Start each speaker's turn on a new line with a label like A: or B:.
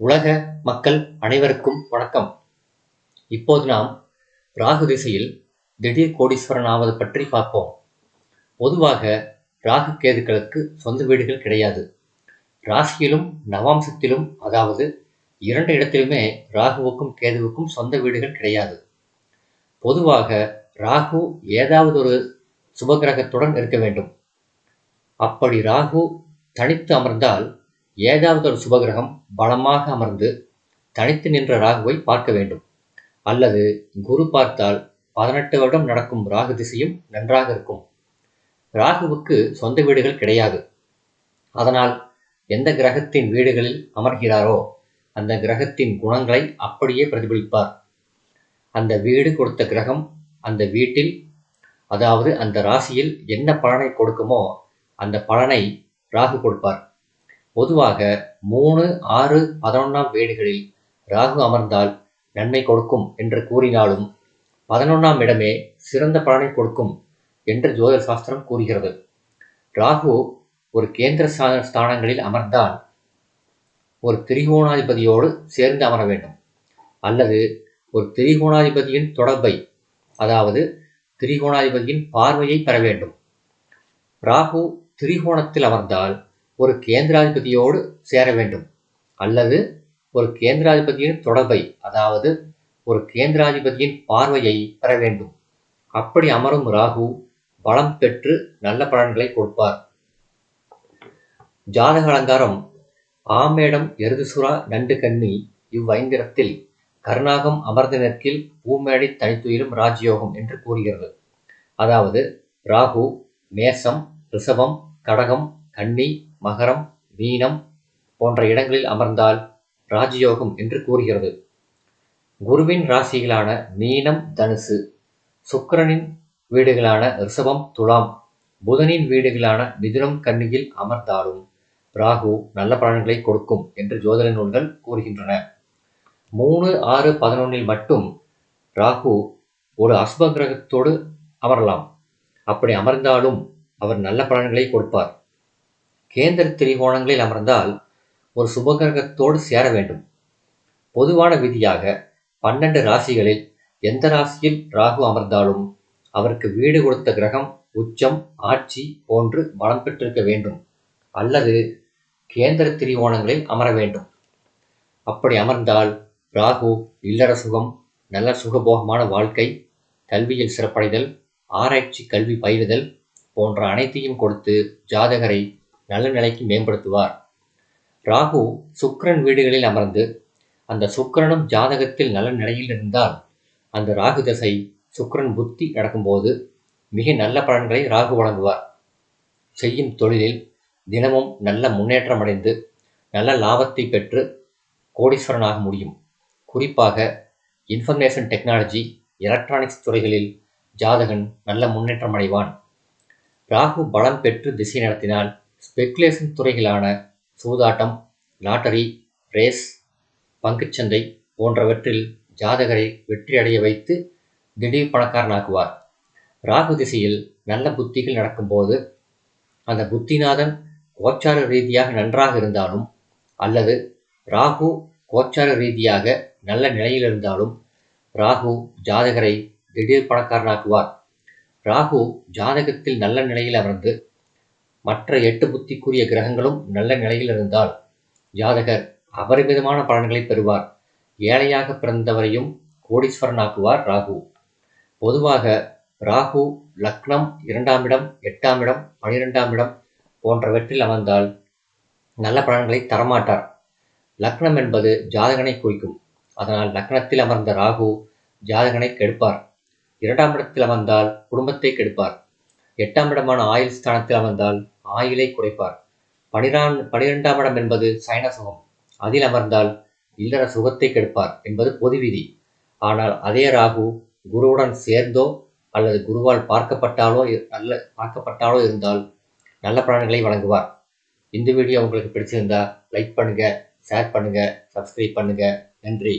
A: உலக மக்கள் அனைவருக்கும் வணக்கம். இப்போது நாம் ராகு திசையில் திடீர் கோடீஸ்வரன் ஆவது பற்றி பார்ப்போம். பொதுவாக ராகு கேதுக்களுக்கு சொந்த வீடுகள் கிடையாது. ராசியிலும் நவாம்சத்திலும் அதாவது இரண்டு இடத்திலுமே ராகுவுக்கும் கேதுவுக்கும் சொந்த வீடுகள் கிடையாது. பொதுவாக ராகு ஏதாவது ஒரு சுபகிரகத்துடன் இருக்க வேண்டும். அப்படி ராகு தனித்து அமர்ந்தால் ஏதாவது ஒரு சுபகிரகம் பலமாக அமர்ந்து தனித்து நின்ற ராகுவை பார்க்க வேண்டும். அல்லது குரு பார்த்தால் பதினெட்டு வருடம் நடக்கும் ராகு திசையும் நன்றாக இருக்கும். ராகுவுக்கு சொந்த வீடுகள் கிடையாது. அதனால் எந்த கிரகத்தின் வீடுகளில் அமர்கிறாரோ அந்த கிரகத்தின் குணங்களை அப்படியே பிரதிபலிப்பார். அந்த வீடு கொடுத்த கிரகம் அந்த வீட்டில் அதாவது அந்த ராசியில் என்ன பலனை கொடுக்குமோ அந்த பலனை ராகு கொடுப்பார். பொதுவாக மூணு ஆறு பதினொன்றாம் வீடுகளில் ராகு அமர்ந்தால் நன்மை கொடுக்கும் என்று கூறினாலும் பதினொன்றாம் இடமே சிறந்த பலனை கொடுக்கும் என்று ஜோதிட சாஸ்திரம் கூறுகிறது. ராகு ஒரு கேந்திர ஸ்தானங்களில் அமர்ந்தால் ஒரு திரிகோணாதிபதியோடு சேர்ந்து அமர வேண்டும். அல்லது ஒரு திரிகோணாதிபதியின் தொடர்பை அதாவது திரிகோணாதிபதியின் பார்வையை பெற வேண்டும். ராகு திரிகோணத்தில் அமர்ந்தால் ஒரு கேந்திராதிபதியோடு சேர வேண்டும். அல்லது ஒரு கேந்திராதிபதியின் தொடர்பை அதாவது ஒரு கேந்திராதிபதியின் பார்வையை பெற வேண்டும். அப்படி அமரும் ராகு பலம் பெற்று நல்ல பலன்களை கொடுப்பார். ஜாதக அலங்காரம். ஆமேடம் எருதுசுரா நண்டு கண்ணி இவ்வைந்திரத்தில் கருணாகம் அமர்ந்த நெற்கில் பூமேடை தனித்துயிலும் ராஜயோகம் என்று கூறுகிறது. அதாவது ராகு மேசம் ரிஷபம் கடகம் கன்னி மகரம் மீனம் போன்ற இடங்களில் அமர்ந்தால் ராஜயோகம் என்று கூறுகிறது. குருவின் ராசிகளான மீனம் தனுசு சுக்கரனின் வீடுகளான ரிஷபம் துலாம் புதனின் வீடுகளான மிதுனம் கன்னியில் அமர்ந்தாலும் ராகு நல்ல பலன்களை கொடுக்கும் என்று ஜோதிட நூல்கள் கூறுகின்றன. மூணு ஆறு பதினொன்னில் மட்டும் ராகு ஒரு அசுப கிரகத்தோடு அமரலாம். அப்படி அமர்ந்தாலும் அவர் நல்ல பலன்களை கொடுப்பார். கேந்திர திரிகோணங்களில் அமர்ந்தால் ஒரு சுபகிரகத்தோடு சேர வேண்டும். பொதுவான விதியாக பன்னெண்டு ராசிகளில் எந்த ராசியில் ராகு அமர்ந்தாலும் அவருக்கு வீடு கொடுத்த கிரகம் உச்சம் ஆட்சி போன்று பலம் பெற்றிருக்க வேண்டும். அல்லது கேந்திர திரிகோணங்களில் அமர வேண்டும். அப்படி அமர்ந்தால் ராகு இல்லற சுகம் நல்ல சுகபோகமான வாழ்க்கை கல்வியில் சிறப்படைதல் ஆராய்ச்சி கல்வி பயிலுதல் போன்ற அனைத்தையும் கொடுத்து ஜாதகரை நல்ல நிலைக்கு மேம்படுத்துவார். ராகு சுக்கரன் வீடுகளில் அமர்ந்து அந்த சுக்கரனும் ஜாதகத்தில் நல்ல நிலையில் இருந்தால் அந்த ராகு தசை சுக்கரன் புத்தி நடக்கும்போது மிக நல்ல பலன்களை ராகு வழங்குவார். செய்யும் தொழிலில் தினமும் நல்ல முன்னேற்றம் அடைந்து நல்ல லாபத்தை பெற்று கோடீஸ்வரனாக முடியும். குறிப்பாக இன்ஃபர்மேஷன் டெக்னாலஜி எலக்ட்ரானிக்ஸ் துறைகளில் ஜாதகன் நல்ல முன்னேற்றம் அடைவான். ராகு பலம் பெற்று திசை நடத்தினால் ஸ்பெகுலேஷன் துறைகளான சூதாட்டம் லாட்டரி ரேஸ் பங்குச்சந்தை போன்றவற்றில் ஜாதகரை வெற்றியடைய வைத்து திடீர் பணக்காரனாக்குவார். ராகு திசையில் நல்ல புத்திகள் நடக்கும்போது அந்த புத்திநாதன் கோச்சார ரீதியாக நன்றாக இருந்தாலும் அல்லது ராகு கோச்சார ரீதியாக நல்ல நிலையில் இருந்தாலும் ராகு ஜாதகரை திடீர் பணக்காரனாக்குவார். ராகு ஜாதகத்தில் நல்ல நிலையில் அமர்ந்து மற்ற எட்டு புத்திக்குரிய கிரகங்களும் நல்ல நிலையில் இருந்தால் ஜாதகர் அபரிமிதமான பலன்களை பெறுவார். ஏழையாக பிறந்தவரையும் கோடீஸ்வரனாக்குவார் ராகு. பொதுவாக ராகு லக்னம் இரண்டாம் இடம் எட்டாம் இடம் பனிரெண்டாம் இடம் போன்றவற்றில் அமர்ந்தால் நல்ல பலன்களை தரமாட்டார். லக்னம் என்பது ஜாதகனை குறிக்கும். அதனால் லக்னத்தில் அமர்ந்த ராகு ஜாதகனை கெடுப்பார். இரண்டாம் இடத்தில் அமர்ந்தால் குடும்பத்தை கெடுப்பார். எட்டாம் இடமான ஆயுள் ஸ்தானத்தில் அமர்ந்தால் ஆயுளை குறைப்பார். பனிரான் பனிரெண்டாம் இடம் என்பது சைன சுகம். அதில் அமர்ந்தால் இல்லற சுகத்தை கெடுப்பார் என்பது பொது விதி. ஆனால் அதே ராகு குருவுடன் சேர்ந்தோ அல்லது குருவால் பார்க்கப்பட்டாலோ நல்ல பார்க்கப்பட்டாலோ இருந்தால் நல்ல பலன்களை வழங்குவார். இந்த வீடியோ உங்களுக்கு பிடிச்சிருந்தா லைக் பண்ணுங்கள் ஷேர் பண்ணுங்கள் சப்ஸ்கிரைப் பண்ணுங்கள் நன்றி.